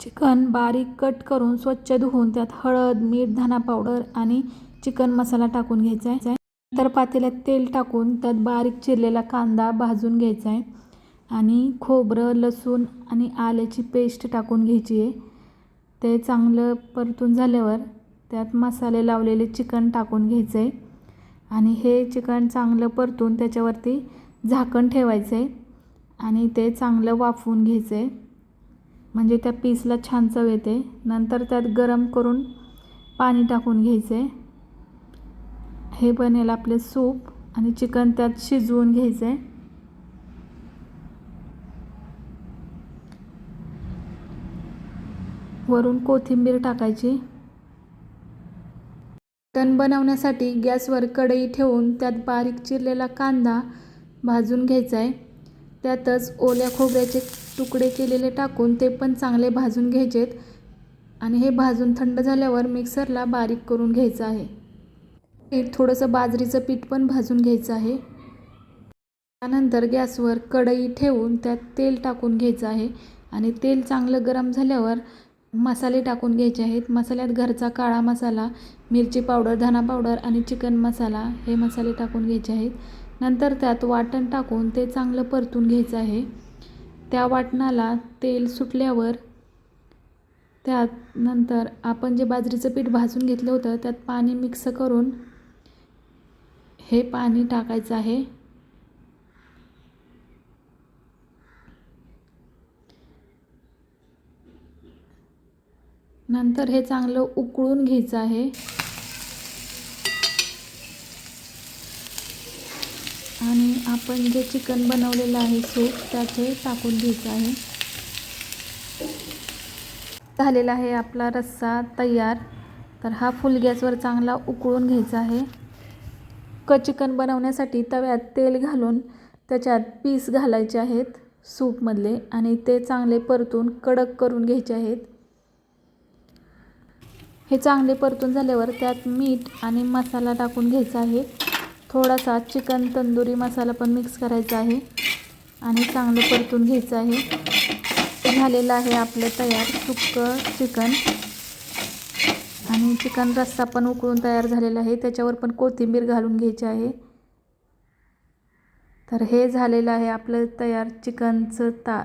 Chicken बारीक cut करून स्वच्छ धुवून त्यात हळद मीठ धना पावडर आणि चिकन मसाला टाकून घ्यायचा आहे. नंतर पातेल्यात तेल टाकून त्यात बारीक चिरलेला कांदा भाजून घ्यायचा आहे. आणि खोबरं लसूण आणि आल्याची पेस्ट टाकून घ्यायची आहे. ते चांगलं परतून झाल्यावर त्यात मसाले लावलेले चिकन टाकून घ्यायचं आहे. आणि हे चिकन चांगलं परतून त्याच्यावरती झाकण ठेवायचं आहे. आणि ते चांगलं वाफवून घ्यायचं आहे. म्हणजे त्या पीसला छान चव येते. नंतर त्यात गरम करून पाणी टाकून घ्यायचे. हे बनेल आपले सूप आणि चिकन त्यात शिजवून घ्यायचे. वरून कोथिंबीर टाकायची. चिकन बनवण्यासाठी गॅसवर कढई ठेवून त्यात बारीक चिरलेला कांदा भाजून घ्यायचा आहे. त्यातच ओल्या खोबऱ्याचे तुकडे केलेले टाकून ते पण चांगले भाजून घ्यायचेत आणि हे भाजून थंड झाल्यावर मिक्सरला बारीक करून घ्यायचं आहे. हे थोडंसं बाजरीचं पीठ पण भाजून घ्यायचं आहे. त्यानंतर गॅसवर कढई ठेवून त्यात तेल टाकून घ्यायचं आहे आणि तेल चांगलं गरम झाल्यावर मसाले टाकून घ्यायचे आहेत. मसाल्यात घरचा काळा मसाला मिरची पावडर धना पावडर आणि चिकन मसाला हे मसाले टाकून घ्यायचे आहेत. नंतर त्यात वाटण टाकून ते चांगलं परतून घ्यायचं आहे. त्या वाटणाला तेल सुटल्यावर त्यात नंतर आपण जे बाजरीचं पीठ भाजून घेतलं होतं त्यात पाणी मिक्स करून हे पाणी टाकायचं आहे. नंतर हे चांगलं उकळून घ्यायचं आहे. आणि आपण जे चिकन बनवलेलं आहे सूप त्यात हे टाकून घ्यायचं आहे. झालेला आहे आपला रस्सा तयार. तर हा फुल गॅसवर चांगला उकळून घ्यायचा आहे. क चिकन बनवण्यासाठी तव्यात तेल घालून त्याच्यात पीस घालायचे आहेत सूपमधले आणि ते चांगले परतून कडक करून घ्यायचे आहेत. हे चांगले परतून झाल्यावर त्यात मीठ आणि मसाला टाकून घ्यायचा आहे. थोडासा चिकन तंदुरी मसाला पण मिक्स करायचा आहे आणि चांगलं परतून घ्यायचं आहे. झालेलं आहे आपलं तयार सुक्कं चिकन. आणि चिकन रस्सा पण उकळून तयार झालेला आहे. त्याच्यावर पण कोथिंबीर घालून घ्यायची आहे. तर हे झालेलं आहे आपलं तयार चिकनचं ता